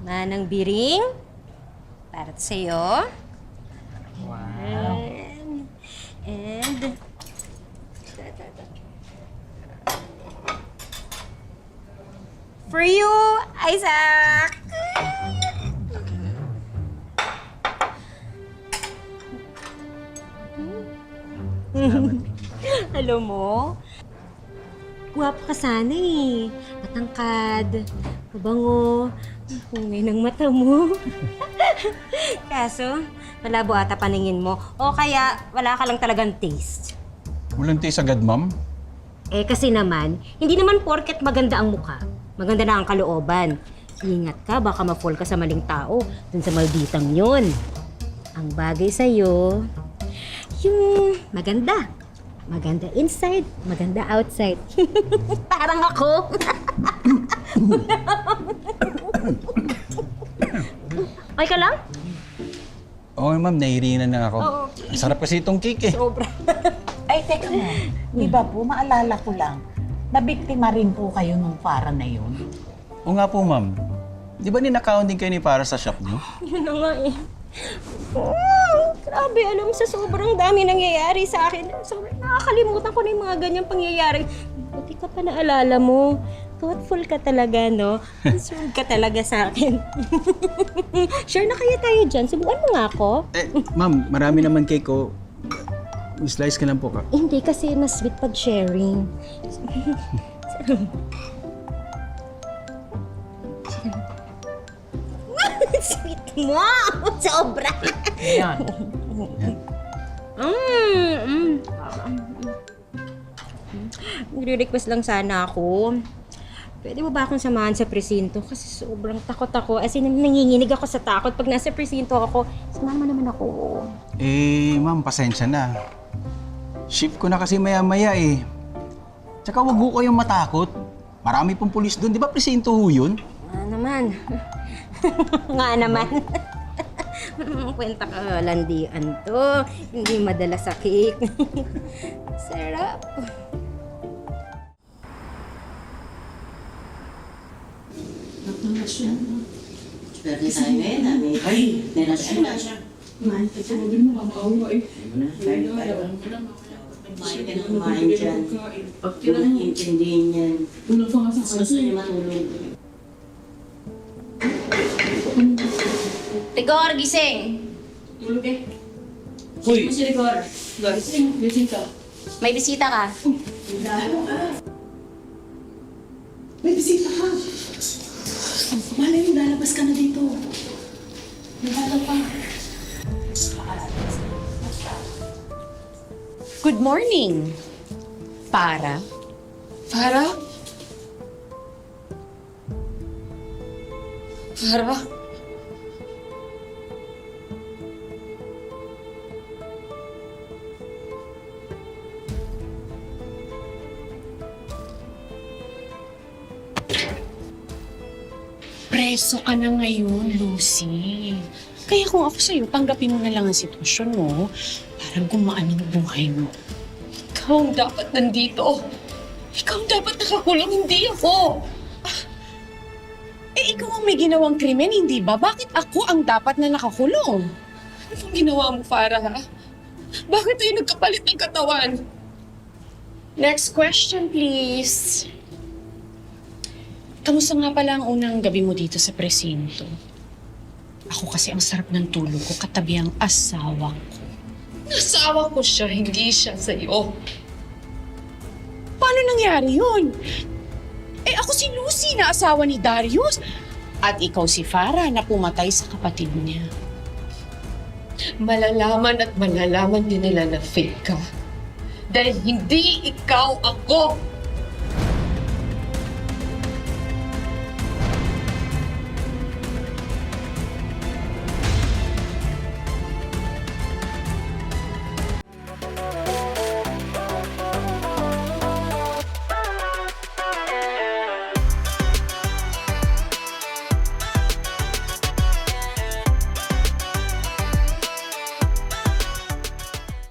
Manang biring. Para sa'yo. Wow. And, and for you, Isaac. Alam mo, guwapo ka sana eh. Matangkad, mabango, hungay ng mata mo. Kaso, malabo ata paningin mo. O kaya, wala ka lang talagang taste. Walang taste agad, ma'am. Eh kasi naman, hindi naman porket maganda ang mukha. Maganda na ang kalooban. Ingat ka, baka ma-fall ka sa maling tao dun sa malditang yun. Ang bagay sa'yo, yung maganda. Maganda inside, maganda outside. Parang ako. okay ka lang? Oo, ma'am, nahihirinan na ako. Oo. Ang sarap kasi itong cake eh. Sobra. Ay, teka mo. Di ba po, maalala ko lang, nabiktima rin po kayo nung para na yun. Oo nga po, ma'am. Di ba ninakaon din kayo ni para sa shop niyo? Yun na nga eh. Oh, grabe, alam mo, sa sobrang dami nangyayari sa akin. Sobrang nakakalimutan ko na yung mga ganyang pangyayari. Buti ka pa naalala mo. Thoughtful ka talaga, no? Concerned ka talaga sa akin. sure na kaya tayo dyan. Subukan mo nga ako. Eh, ma'am, marami naman cake ko. Slice ka lang po ka. Hindi kasi na sweet pag sharing. sweet mo! Sobra! Yan. Mm, mm. Nagre-request lang sana ako. Pwede mo ba akong samahan sa presinto? Kasi sobrang takot ako. As in, nanginginig ako sa takot. Pag nasa presinto ako, sumama naman ako. Eh, ma'am, pasensya na. Shift ko na kasi maya-maya eh. Tsaka wag ho kayong matakot. Marami pong pulis doon. Di ba presinto ho yun? Nga naman. Nga naman. Kwenta ka, landian to. Hindi madala sa cake. Sarap. Pwede tayo ngayon, dami. Ay, relasyon na siya. Kumain ka dyan. Kumain ka na kumain dyan. Pag intindihin yan, gusto niya matulog. Rigor, gising! Uy! Si Rigor. May bisita ka. May bisita ka. Malay mo, lalabas ka na dito. Nagala pa. Good morning. Para? Para? Para? Preso ka na ngayon, Lucy. Kaya kung ako sa'yo, tanggapin mo na lang ang sitwasyon mo para gumaan ang buhay mo. Ikaw ang dapat nandito. Ikaw ang dapat nakakulong, hindi ako. Ah, Eh, ikaw ang may ginawang krimen, hindi ba? Bakit ako ang dapat na nakakulong? Ano bang ginawa mo, Farah, ha? Bakit tayo nagkapalit ng katawan? Next question, please. Kamusta nga pala ang unang gabi mo dito sa presinto? Ako kasi ang sarap ng tulog ko katabi ang asawa ko. Asawa ko siya, hindi siya sa'yo. Paano nangyari yun? Eh ako si Lucy na asawa ni Darius. At ikaw si Farah na pumatay sa kapatid niya. Malalaman at malalaman din nila na fake ka. Dahil hindi ikaw ako.